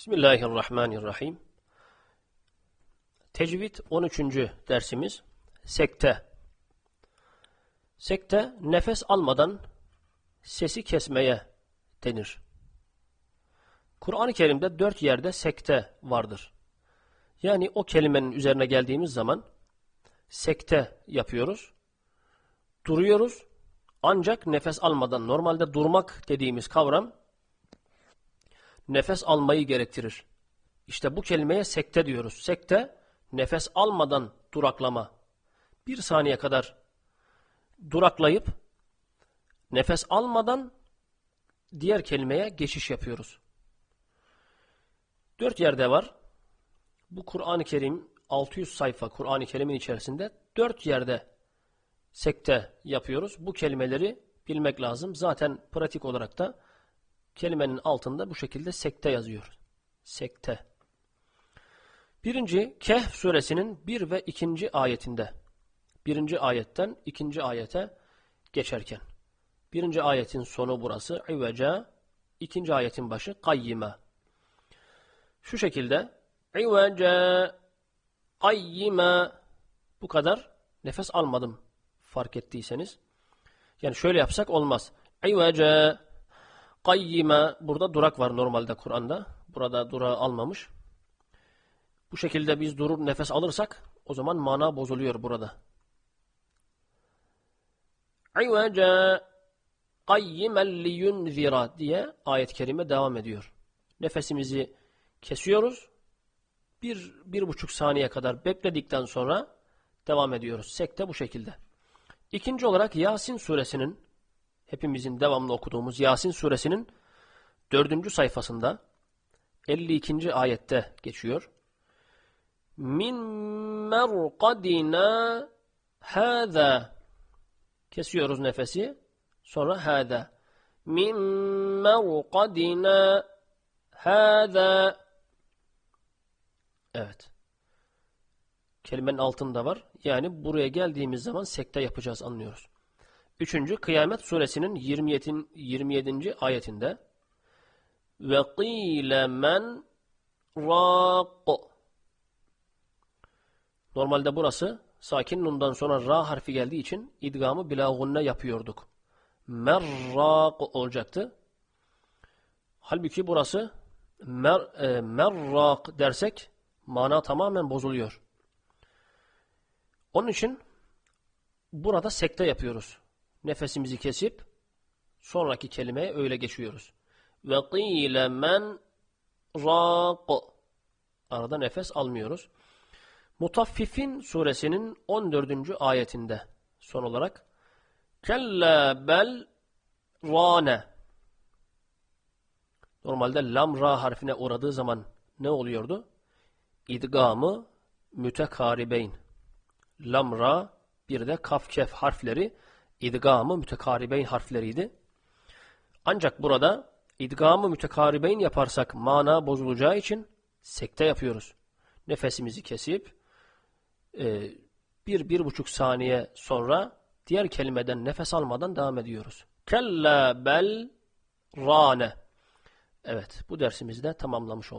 Bismillahirrahmanirrahim. Tecvid 13. dersimiz sekte. Sekte nefes almadan sesi kesmeye denir. Kur'an-ı Kerim'de dört yerde sekte vardır. Yani o kelimenin üzerine geldiğimiz zaman sekte yapıyoruz. Duruyoruz. Ancak nefes almadan normalde durmak dediğimiz kavram nefes almayı gerektirir. İşte bu kelimeye sekte diyoruz. Sekte nefes almadan duraklama. Bir saniye kadar duraklayıp nefes almadan diğer kelimeye geçiş yapıyoruz. Dört yerde var. Bu Kur'an-ı Kerim 600 sayfa Kur'an-ı Kerim'in içerisinde dört yerde sekte yapıyoruz. Bu kelimeleri bilmek lazım. Zaten pratik olarak da kelimenin altında bu şekilde sekte yazıyor. Sekte. Birinci Kehf suresinin bir ve ikinci ayetinde. Birinci ayetten ikinci ayete geçerken. Birinci ayetin sonu burası. İveca. ikinci ayetin başı kayyime. Şu şekilde. İveca. Kayyime. Bu kadar nefes almadım fark ettiyseniz. Yani şöyle yapsak olmaz. İveca. Kayyime. Burada durak var normalde Kur'an'da. Burada durağı almamış. Bu şekilde biz durur nefes alırsak o zaman mana bozuluyor burada. İveca qayyimen liyunzira diye ayet-i kerime devam ediyor. Nefesimizi kesiyoruz. Bir, bir buçuk saniye kadar bekledikten sonra devam ediyoruz. Sekte bu şekilde. İkinci olarak Yasin suresinin hepimizin devamlı okuduğumuz Yasin suresinin dördüncü sayfasında 52. ayette geçiyor. Min merqadina hâzâ Kesiyoruz nefesi. Sonra hâzâ. Min merqadina hâzâ Evet. Kelimenin altında var. Yani buraya geldiğimiz zaman sekte yapacağız anlıyoruz. Üçüncü Kıyamet suresinin 27. 27. ayetinde ve qîle men râq Normalde burası sakin nundan sonra ra harfi geldiği için idgamı bila gunne yapıyorduk. Merraq olacaktı. Halbuki burası mer, e, merraq dersek mana tamamen bozuluyor. Onun için burada sekte yapıyoruz. Nefesimizi kesip sonraki kelimeye öyle geçiyoruz. Ve qîle men raq Arada nefes almıyoruz. Mutaffifin suresinin 14. ayetinde son olarak Kella bel rane Normalde lam ra harfine uğradığı zaman ne oluyordu? İdgamı mütekaribeyn. Lam ra bir de kaf kef harfleri idgamı mütekaribeyn harfleriydi. Ancak burada idgamı mütekaribeyn yaparsak mana bozulacağı için sekte yapıyoruz. Nefesimizi kesip e, bir, bir buçuk saniye sonra diğer kelimeden nefes almadan devam ediyoruz. Kella bel rane. Evet bu dersimizi de tamamlamış olduk.